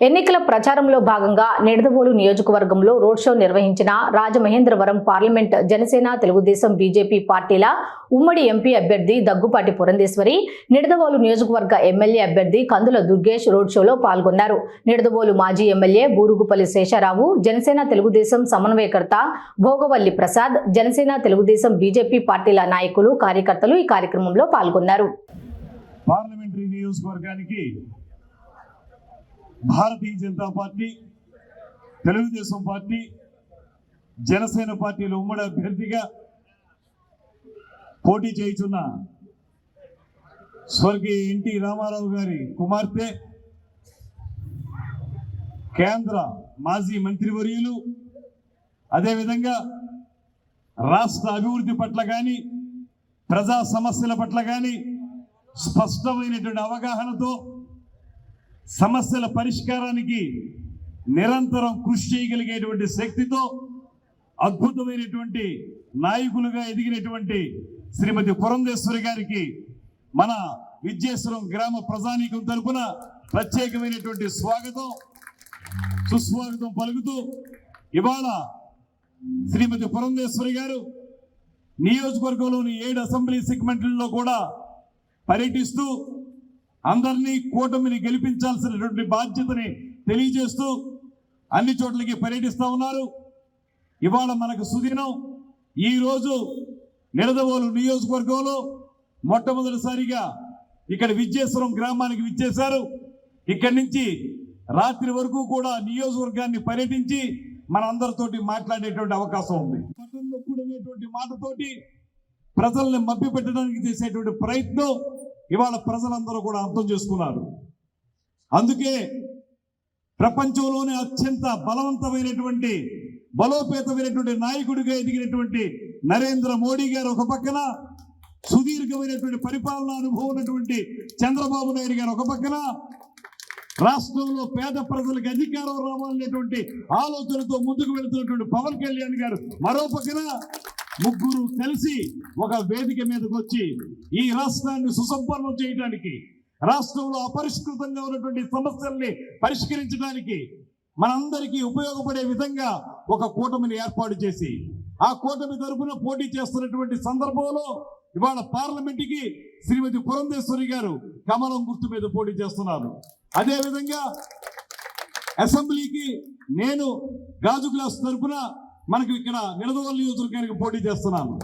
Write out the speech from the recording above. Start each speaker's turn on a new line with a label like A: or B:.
A: ఎన్నికల ప్రచారంలో భాగంగా నిడదవోలు నియోజకవర్గంలో రోడ్ షో నిర్వహించిన రాజమహేంద్రవరం పార్లమెంట్ జనసేన తెలుగుదేశం బీజేపీ పార్టీల ఉమ్మడి ఎంపీ అభ్యర్థి దగ్గుపాటి పురంధేశ్వరి నిడదవోలు నియోజకవర్గ ఎమ్మెల్యే అభ్యర్థి కందుల దుర్గేష్ రోడ్ షోలో పాల్గొన్నారు. నిడదవోలు మాజీ ఎమ్మెల్యే బూరుగుపల్లి శేషారావు జనసేన తెలుగుదేశం సమన్వయకర్త భోగవల్లి ప్రసాద్ జనసేన తెలుగుదేశం బీజేపీ పార్టీల నాయకులు కార్యకర్తలు ఈ కార్యక్రమంలో పాల్గొన్నారు.
B: పార్లమెంటరీ నియోజకవర్గానికి భారతీయ జనతా పార్టీ తెలుగుదేశం పార్టీ జనసేన పార్టీల ఉమ్మడి అభ్యర్థిగా పోటీ చేయుచున్న స్వర్గీయ ఎన్టీ రామారావు గారి కుమార్తె కేంద్ర మాజీ మంత్రివర్యులు అదేవిధంగా రాష్ట్ర అభివృద్ధి పట్ల కానీ ప్రజా సమస్యల పట్ల కానీ స్పష్టమైనటువంటి అవగాహనతో సమస్యల పరిష్కారానికి నిరంతరం కృషి చేయగలిగేటువంటి శక్తితో అద్భుతమైనటువంటి నాయకులుగా ఎదిగినటువంటి శ్రీమతి పురంధేశ్వరి గారికి మన విద్యేశ్వరం గ్రామ ప్రజానీకం తరపున ప్రత్యేకమైనటువంటి స్వాగతం. సుస్వాగతం పలుకుతూ ఇవాళ శ్రీమతి పురంధేశ్వరి గారు నియోజకవర్గంలోని ఏడు అసెంబ్లీ సెగ్మెంట్లలో కూడా పర్యటిస్తూ అందరినీ కూటమిని గెలిపించాల్సినటువంటి బాధ్యతని తెలియజేస్తూ అన్ని చోట్లకి పర్యటిస్తూ ఉన్నారు. ఇవాళ మనకు సుదినం. ఈరోజు రోజు నిడదవోలు నియోజకవర్గంలో మొట్టమొదటిసారిగా ఇక్కడ విద్యేశ్వరం గ్రామానికి విచ్చేశారు. ఇక్కడి నుంచి రాత్రి వరకు కూడా నియోజకవర్గాన్ని పర్యటించి మనందరితోటి మాట్లాడేటువంటి అవకాశం ఉంది. పట్టణంలో కూడనేటువంటి మాటతోటి ప్రజల్ని మబ్బి పెట్టడానికి చేసేటువంటి ప్రయత్నం ఇవాళ ప్రజలందరూ కూడా అర్థం చేసుకున్నారు. అందుకే ప్రపంచంలోనే అత్యంత బలవంతమైనటువంటి బలోపేతమైనటువంటి నాయకుడిగా ఎదిగినటువంటి నరేంద్ర మోడీ గారు ఒక పక్కన సుదీర్ఘమైనటువంటి పరిపాలన అనుభవం ఉన్నటువంటి చంద్రబాబు నాయుడు గారు ఒక పక్కన రాష్ట్రంలో పేద ప్రజలకు అధికారం రావాలనేటువంటి ఆలోచనతో ముందుకు వెళుతున్నటువంటి పవన్ కళ్యాణ్ గారు మరో పక్కన ముగ్గురు కలిసి ఒక వేదిక మీదకి వచ్చి ఈ రాష్ట్రాన్ని సుసంపన్నం చేయడానికి రాష్ట్రంలో అపరిష్కృతంగా ఉన్నటువంటి సమస్యల్ని పరిష్కరించడానికి మనందరికీ ఉపయోగపడే విధంగా ఒక కూటమిని ఏర్పాటు చేసి ఆ కూటమి తరఫున పోటీ చేస్తున్నటువంటి సందర్భంలో ఇవాళ పార్లమెంటుకి శ్రీమతి పురంధేశ్వరి గారు కమలం గుర్తు మీద పోటీ చేస్తున్నారు. అదేవిధంగా అసెంబ్లీకి నేను గాజు గ్లాస్ తరఫున మనకు ఇక్కడ నిడదవోలు నియోజకవర్గానికి పోటీ చేస్తున్నాను.